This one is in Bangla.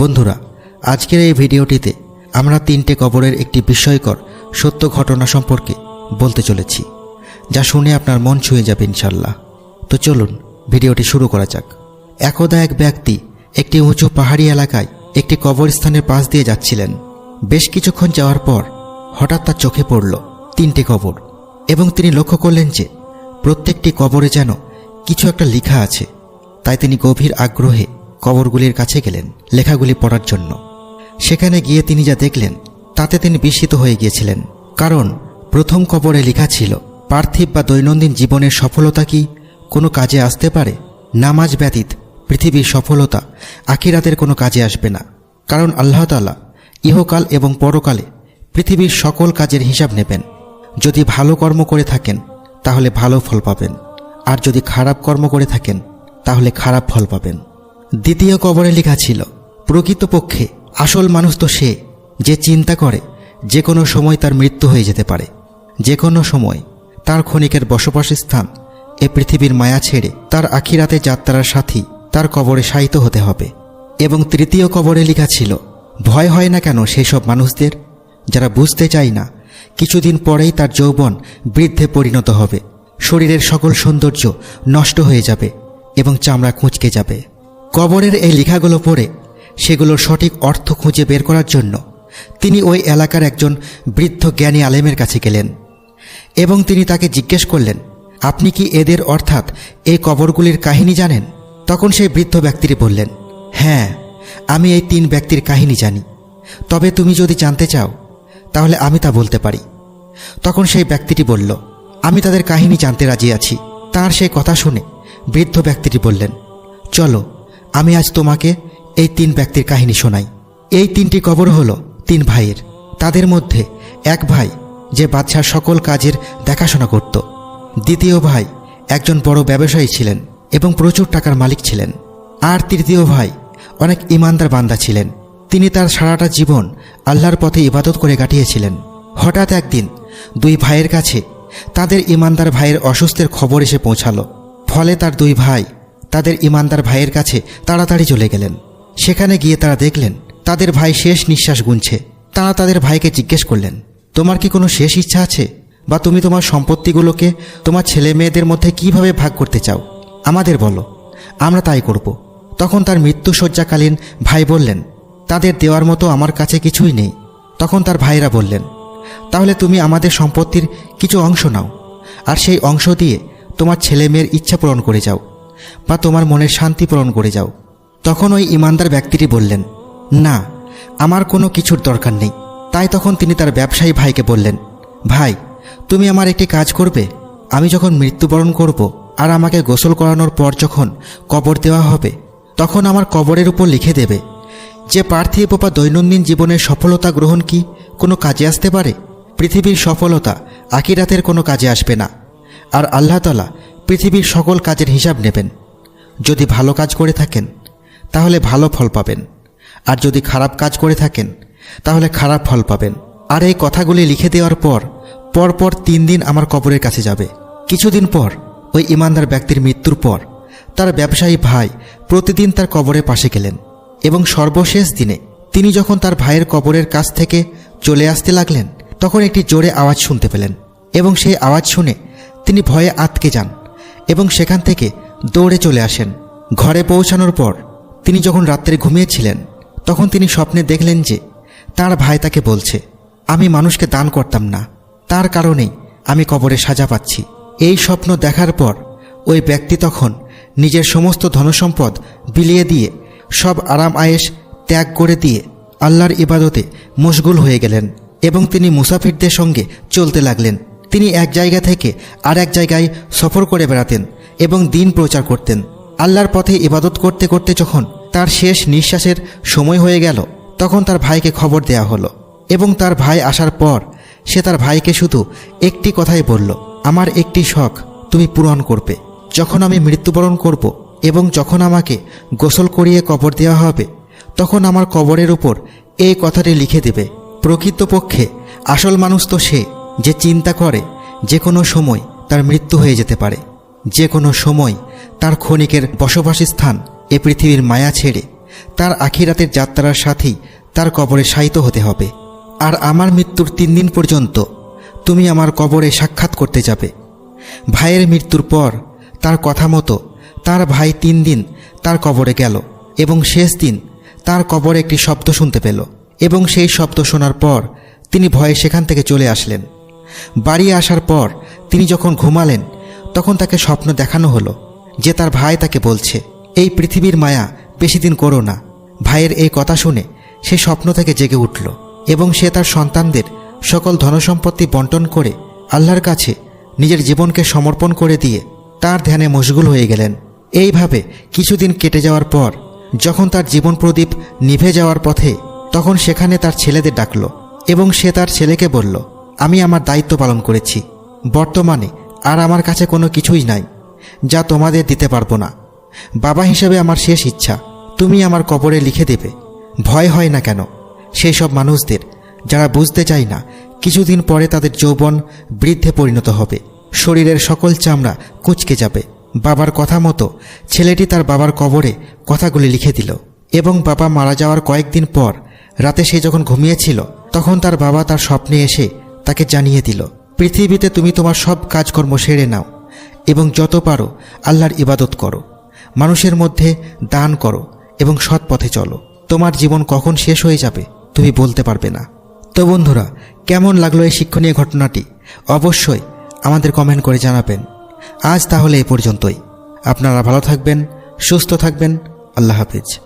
বন্ধুরা, আজকের এই ভিডিওটিতে আমরা তিনটে কবরের একটি বিস্ময়কর সত্য ঘটনা সম্পর্কে বলতে চলেছি, যা শুনে আপনার মন ছুঁয়ে যাবে ইনশাল্লাহ তো চলুন, ভিডিওটি শুরু করা যাক। একদা এক ব্যক্তি একটি উঁচু পাহাড়ি এলাকায় একটি কবরস্থানের পাশ দিয়ে যাচ্ছিলেন। বেশ কিছুক্ষণ যাওয়ার পর হঠাৎ তার চোখে পড়ল তিনটে কবর এবং তিনি লক্ষ্য করলেন যে প্রত্যেকটি কবরে যেন কিছু একটা লেখা আছে। তাই তিনি গভীর আগ্রহে কবরগুলির কাছে গেলেন, লেখাগুলি পড়ার জন্য। সেখানে গিয়ে তিনি যা দেখলেন, তাতে তিনি বিস্মিত হয়ে গিয়েছিলেন। কারণ, প্রথম কবরে লেখা ছিল, পার্থিব বা দৈনন্দিন জীবনের সফলতা কি কোনো কাজে আসতে পারে? নামাজ ব্যতীত পৃথিবীর সফলতা আখিরাতের কোনো কাজে আসবে না। কারণ আল্লাহ তালা ইহকাল এবং পরকালে পৃথিবীর সকল কাজের হিসাব নেবেন। যদি ভালো কর্ম করে থাকেন, তাহলে ভালো ফল পাবেন। আর যদি খারাপ কর্ম করে থাকেন, তাহলে খারাপ ফল পাবেন। দ্বিতীয় কবরে লেখা ছিল, প্রকৃতপক্ষে আসল মানুষ তো সে যে চিন্তা করে যে কোনো সময় তার মৃত্যু হয়ে যেতে পারে। যে কোনো সময় তার ক্ষণিকের বসবাসের স্থান এ পৃথিবীর মায়া ছেড়ে তার আখিরাতে যাত্রার সাথী তার কবরে শায়িত হতে হবে। এবং তৃতীয় কবরে লেখা ছিল, ভয় হয় না কেন সেসব মানুষদের? যারা বুঝতে চায় না, কিছুদিন পরেই তার যৌবন বৃদ্ধে পরিণত হবে। শরীরের সকল সৌন্দর্য নষ্ট হয়ে যাবে এবং চামড়া কুঁচকে যাবে। কবরের এই লেখাগুলো পড়ে সেগুলোর সঠিক অর্থ খুঁজে বের করার জন্য তিনি ওই এলাকার একজন বৃদ্ধ জ্ঞানী আলেমের কাছে গেলেন এবং তিনি তাকে জিজ্ঞেস করলেন, আপনি কি এদের অর্থাৎ এই কবরগুলির কাহিনী জানেন? তখন সেই বৃদ্ধ ব্যক্তিটি বললেন হ্যাঁ আমি এই তিন ব্যক্তির কাহিনী জানি। তবে তুমি যদি জানতে চাও, তাহলে আমি তা বলতে পারি। তখন সেই ব্যক্তিটি বলল, আমি তাদের কাহিনী জানতে রাজি আছি। তার সেই কথা শুনে বৃদ্ধ ব্যক্তিটি বললেন, চলো আমি আজ তোমাকে এই তিন ব্যক্তির কাহিনী শোনাই। এই তিনটি কবর হলো তিন ভাইয়ের। তাদের মধ্যে এক ভাই যে বাদশার সকল কাজের দেখাশোনা করত। দ্বিতীয় ভাই একজন বড় ব্যবসায়ী ছিলেন এবং প্রচুর টাকার মালিক ছিলেন। আর তৃতীয় ভাই অনেক ইমানদার বান্দা ছিলেন। তিনি তার সারাটা জীবন আল্লাহর পথে ইবাদত করে কাটিয়েছিলেন। হঠাৎ একদিন দুই ভাইয়ের কাছে তাদের ইমানদার ভাইয়ের অসুস্থের খবর এসে পৌঁছালো। ফলে তার দুই ভাই তাদের ইমানদার ভাইয়ের কাছে তাড়াতাড়ি চলে গেলেন। সেখানে গিয়ে তারা দেখলেন, তাদের ভাই শেষ নিঃশ্বাস গুনছে। তারা তাদের ভাইকে জিজ্ঞেস করলেন, তোমার কি কোনো শেষ ইচ্ছা আছে? বা তুমি তোমার সম্পত্তিগুলোকে তোমার ছেলে মেয়েদের মধ্যে কীভাবে ভাগ করতে চাও? আমাদের বলো, আমরা তাই করব। তখন তার মৃত্যু শয্যাকালীন ভাই বললেন, তাদের দেওয়ার মতো আমার কাছে কিছুই নেই। তখন তার ভাইরা বললেন, তাহলে তুমি আমাদের সম্পত্তির কিছু অংশ নাও, আর সেই অংশ দিয়ে তোমার ছেলে মেয়ের ইচ্ছা পূরণ করে যাও। বা তোমার মনের শান্তি পূরণ করে যাও। তখন ওই ইমানদার ব্যক্তিটি বললেন, না, আমার কোনো কিছুর দরকার নেই। তাই তখন তিনি তার ব্যবসায়ী ভাইকে বললেন, ভাই, তুমি আমার একটি কাজ করবে? আমি যখন মৃত্যুবরণ করব আর আমাকে গোসল করানোর পর যখন কবর দেওয়া হবে, তখন আমার কবরের উপর লিখে দেবে, যে পার্থিব বা দৈনন্দিন জীবনের সফলতা গ্রহণ কি কোনো কাজে আসতে পারে? পৃথিবীর সফলতা আকিরাতের কোনো কাজে আসবে না আর আল্লাহ তালা পৃথিবীর সকল কাজের হিসাব নেবেন। যদি ভালো কাজ করে থাকেন, তাহলে ভালো ফল পাবেন। আর যদি খারাপ কাজ করে থাকেন, তাহলে খারাপ ফল পাবেন। আর এই কথাগুলি লিখে দেওয়ার পর, পরপর তিন দিন আমার কবরের কাছে যাবে। কিছুদিন পর, ওই ইমানদার ব্যক্তির মৃত্যুর পর, তার ব্যবসায়ী ভাই প্রতিদিন তার কবরের পাশে গেলেন। এবং সর্বশেষ দিনে তিনি যখন তার ভাইয়ের কবরের কাছ থেকে চলে আসতে লাগলেন, তখন একটি জোরে আওয়াজ শুনতে পেলেন। এবং সেই আওয়াজ শুনে তিনি ভয়ে আটকে যান। এবং সেখান থেকে দৌড়ে চলে আসেন। ঘরে পৌঁছানোর পর তিনি যখন রাত্রে ঘুমিয়েছিলেন, তখন তিনি স্বপ্নে দেখলেন যে তার ভাই তাকে বলছে, আমি মানুষকে দান করতাম না। তার কারণেই আমি কবরে সাজা পাচ্ছি। এই স্বপ্ন দেখার পর ওই ব্যক্তি তখন নিজের সমস্ত ধনসম্পদ বিলিয়ে দিয়ে সব আরাম আয়েস ত্যাগ করে দিয়ে আল্লাহর ইবাদতে মশগুল হয়ে গেলেন এবং তিনি মুসাফিরদের সঙ্গে চলতে লাগলেন। তিনি এক জায়গা থেকে আর এক জায়গায় সফর করে বেড়াতেন এবং দিন প্রচার করতেন। আল্লাহর পথে ইবাদত করতে করতে যখন তার শেষ নিঃশ্বাসের সময় হয়ে গেল, তখন তার ভাইকে খবর দেয়া হলো এবং তার ভাই আসার পর সে তার ভাইকে শুধু একটি কথাই বলল, আমার একটি শখ তুমি পূরণ করবে। যখন আমি মৃত্যুবরণ করব এবং যখন আমাকে গোসল করিয়ে কবর দেওয়া হবে, তখন আমার কবরের উপর এই কথাটি লিখে দেবে, প্রকৃতপক্ষে আসল মানুষ তো সে যে চিন্তা করে যে কোনো সময় তার মৃত্যু হয়ে যেতে পারে। যে কোনো সময় তার ক্ষণিকের বসবাসী স্থান এ পৃথিবীর মায়া ছেড়ে তার আখিরাতের যাত্রার সাথেই তার কবরে শায়িত হতে হবে। আর আমার মৃত্যুর তিন দিন পর্যন্ত তুমি আমার কবরে সাক্ষাৎ করতে যাবে। ভাইয়ের মৃত্যুর পর তার কথা মতো তার ভাই তিন দিন তার কবরে গেল এবং শেষ দিন তার কবরে একটি শব্দ শুনতে পেল এবং সেই শব্দ শোনার পর তিনি ভয়ে সেখান থেকে চলে আসলেন। বাড়ি আসার পর তিনি যখন ঘুমালেন, তখন তাকে স্বপ্ন দেখানো হলো যে তার ভাই তাকে বলছে, এই পৃথিবীর মায়া বেশি দিন করো না। ভাইয়ের এই কথা শুনে সে স্বপ্ন থেকে জেগে উঠল এবং সে তার সন্তানদের সকল ধনসম্পত্তি বন্টন করে আল্লাহর কাছে নিজের জীবনকে সমর্পণ করে দিয়ে তার ধ্যানে মশগুল হয়ে গেলেন। এইভাবে কিছুদিন কেটে যাওয়ার পর, যখন তার জীবন প্রদীপ নিভে যাওয়ার পথে, তখন সেখানে তার ছেলেদের ডাকল এবং সে তার ছেলেকে বলল আমি আমার দায়িত্ব পালন করেছি। বর্তমানে আর আমার কাছে কোনো কিছুই নাই, যা তোমাদের দিতে পারব না। বাবা হিসেবে আমার শেষ ইচ্ছা, তুমি আমার কবরে লিখে দেবে। ভয় হয় না কেন সেই সব মানুষদের, যারা বুঝতে চায় না, কিছুদিন পরে তাদের যৌবন বৃদ্ধে পরিণত হবে। শরীরের সকল চামড়া কুচকে যাবে। বাবার কথা মতো ছেলেটি তার বাবার কবরে কথাগুলি লিখে দিল এবং বাবা মারা যাওয়ার কয়েকদিন পর রাতে সে যখন ঘুমিয়েছিল, তখন তার বাবা তার স্বপ্নে এসে তাকে জানিয়ে দিল, পৃথিবীতে তুমি তোমার সব কাজকর্ম সেরে নাও এবং যত পারো আল্লাহর ইবাদত করো। মানুষের মধ্যে দান করো এবং সৎ পথে চলো। তোমার জীবন কখন শেষ হয়ে যাবে তুমি বলতে পারবে না। তো বন্ধুরা, কেমন লাগল এই শিক্ষণীয় ঘটনাটি? অবশ্যই আমাদের কমেন্ট করে জানাবেন। আজ তাহলে এ পর্যন্তই। আপনারা ভালো থাকবেন, সুস্থ থাকবেন। আল্লাহ হাফিজ।